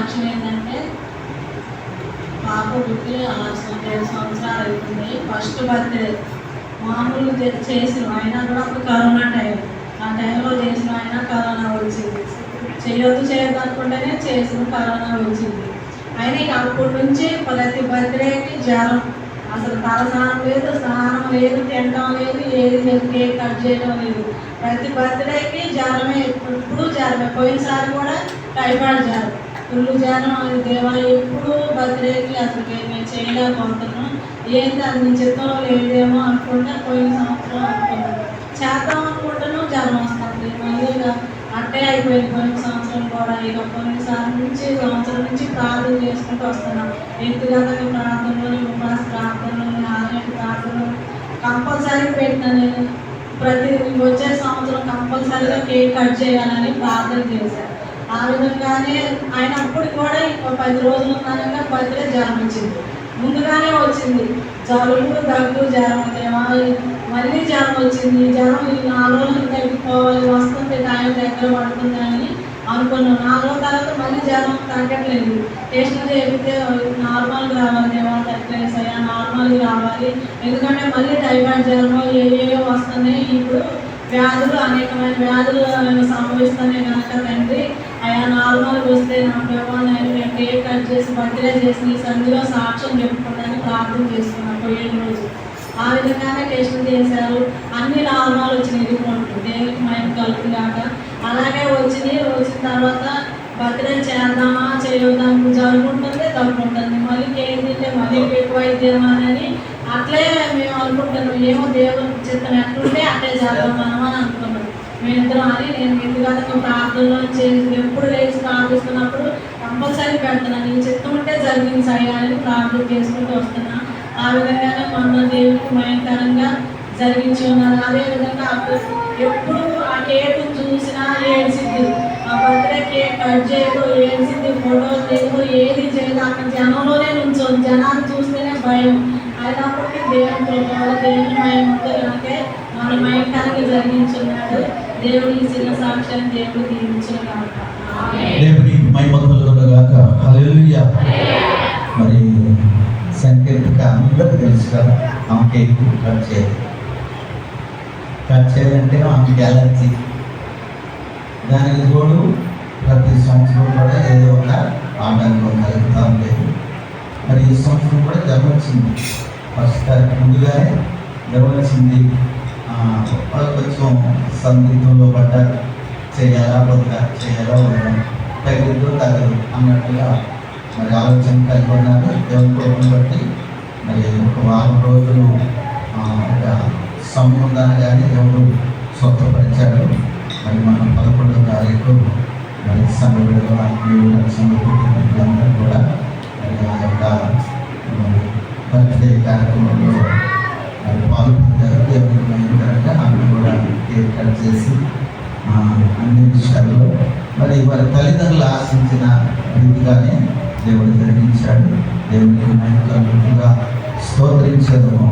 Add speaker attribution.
Speaker 1: సాక్ష్యం ఏంటంటే పాప పుట్టి ఆరు ఏడు సంవత్సరాలు అవుతుంది. ఫస్ట్ బర్త్డే మామూలు చేసిన అయినా కూడా అప్పుడు కరోనా టైం. ఆ టైంలో చేసిన అయినా కరోనా వచ్చింది. చేయొద్దు చేయొద్దు అనుకుంటేనే చేసిన కరోనా వచ్చింది. అయినా ఇక అప్పటి నుంచి ప్రతి బర్త్డేకి జ్వరం. అసలు తలస్నానం లేదు స్నానం లేదు తినడం లేదు ఏది లేదు కేక్ కట్ చేయడం లేదు. ప్రతి బర్త్డేకి జ్వరమే ఇప్పుడు జ్వరమే. పోయినసారి కూడా టైఫాయిడ్ జ్వరం. ఫుల్ జనం అది దేవా ఎప్పుడు బర్త్డేకి అసలు మేము చేయలేకపోతున్నాం. ఏంటి అది నేను చిత్తంలో లేదేమో అనుకుంటే పోయిన సంవత్సరం అనుకున్నాను చేద్దాం అనుకుంటాను జ్వరం వస్తుంది. మళ్ళీగా అట్టే అయిపోయింది. పోయిన సంవత్సరం కూడా ఇక పోయినసారి నుంచి సంవత్సరం నుంచి ప్రార్థన చేసుకుంటూ వస్తున్నాం. వ్యక్తిగతంగా ప్రార్థనలు ఉపవాస ప్రార్థనలు ఆలయ ప్రార్థనలు కంపల్సరీ పెట్టిన నేను ప్రతి వచ్చే సంవత్సరం కంపల్సరీగా కేక్ కట్ చేయాలని ప్రార్థన చేశాను. ఆ విధంగానే ఆయన అప్పుడు కూడా ఇంకో పది రోజులు ఉన్నాక బర్త్డే జ్వరం వచ్చింది ముందుగానే వచ్చింది. జలుబు దగ్గు జ్వరం దేవా మళ్ళీ జ్వరం వచ్చింది. జ్వరం ఈ నాలుగు రోజులు తగ్గిపోవాలి వస్తుంది టైం దగ్గర పడుతుందని అనుకున్నాను నాలుగు రోజుల తర్వాత మళ్ళీ జ్వరం తగ్గట్లేదు. టెస్ట్ చేపితే నార్మల్గా రావాలి ఏమో తగ్గలేదు అయ్యా నార్మల్గా రావాలి. ఎందుకంటే మళ్ళీ టైఫాయిడ్ జ్వరం ఏ ఏ వస్తున్నాయి. ఇప్పుడు వ్యాధులు అనేకమైన వ్యాధులు సంభవిస్తున్నాయి కనుక తండ్రి అయా నార్మల్గా వస్తే నా ఏమన్నా నేను కేక్ కట్ చేసి బర్త్డే చేసి నీ సంధిలో సాక్ష్యం చెప్పుకోవడానికి ప్రార్థన చేసుకున్నాను పోయిన రోజు. ఆ విధంగానే టెస్టులు చేశారు. అన్ని నార్మల్ వచ్చినాయి. రిపోర్ట్లు దేనికి మైండ్ కలుపు కాక. అలాగే వచ్చినాయి వచ్చిన తర్వాత బర్త్డే చేద్దామా చేయొద్దాం తప్పు ఉంటుంది మళ్ళీ కేక్ తింటే మళ్ళీ ఎక్కువ అని అట్లే మేము అనుకుంటున్నాం. ఏమో దేవుడు చిత్తం ఎట్లుంటే అట్లే చేద్దాం మనం అని అనుకున్నాం. మేమిద్దరం అని నేను వ్యక్తిగతంగా ప్రార్థనలో చేసి ఎప్పుడు లేచి ప్రార్థిస్తున్నప్పుడు కంపల్సరీ పెడుతున్నాను నీ చిత్తం ఉంటే జరిగింది సయ్యాలని ప్రార్థన చేసుకుంటూ వస్తున్నా. ఆ విధంగానే మొన్న దేవుడికి భయంకరంగా జరిగించి ఉన్నారు. అదేవిధంగా ఎప్పుడు ఆ కేక్ చూసినా ఏడ్చిద్ది ఆ బర్త్డే కేక్ కట్ చేయదు ఏడ్చిద్ది ఫోటో లేదు ఏది చేయదు అక్కడ జనంలోనే నుంచో జనాన్ని చూస్తేనే భయం. అయినప్పటికీ దేవుని కృపలో దేవుని మయంతో కనుకే మన మయంకానికి జరిగించున్నాడు. దేవుని ఈ చిన్న సాక్ష్యాన్ని దేవుడు దీవించిన కాక
Speaker 2: దేవుని మహిమకులుగాక హల్లెలూయా. మరి సంకేతిక అందరికీ తెలుసు కదా ఆమె కేక్ కట్ చేయాలి? కట్ చేయాలంటే ఆమెకి ఎలర్జీ దానికి తోడు ప్రతి సంవత్సరం కూడా ఏదో ఒక ఆటంకం కలుగుతూ ఉండేది. మరి ఈ సంవత్సరం కూడా జ్వరం ఫస్ట్ తారీఖు ముందుగానే నిర్వహించింది కొంచెం సందిగ్ధంలో పడ్డారు చేయాలా వద్దా చేయాలా వద్దా తగ్గదు తగ్గదు అన్నట్టుగా మరి ఆలోచన కలిగి ఉన్నారు. దేవుని కృపను బట్టి మరి ఒక వారం రోజులు ఒక సమయం ఉందని కానీ దేవుడు స్వచ్ఛపరిచాడు మరి మనం పదకొండవ తారీఖు మరి సంఘ విడుదల సంఘ కూడా మరి ఆ యొక్క బర్త్డే కార్యక్రమంలో మరి పాల్గొంటారు దేవుని భయంకరంగా ఆమె కూడా కేక్ కట్ చేసి అన్ని విషయాల్లో మరి వారి తల్లిదండ్రులు ఆశించిన రీతిగానే దేవుడు జరిగించాడు. దేవునికి మహిమగా స్తోత్రించదము.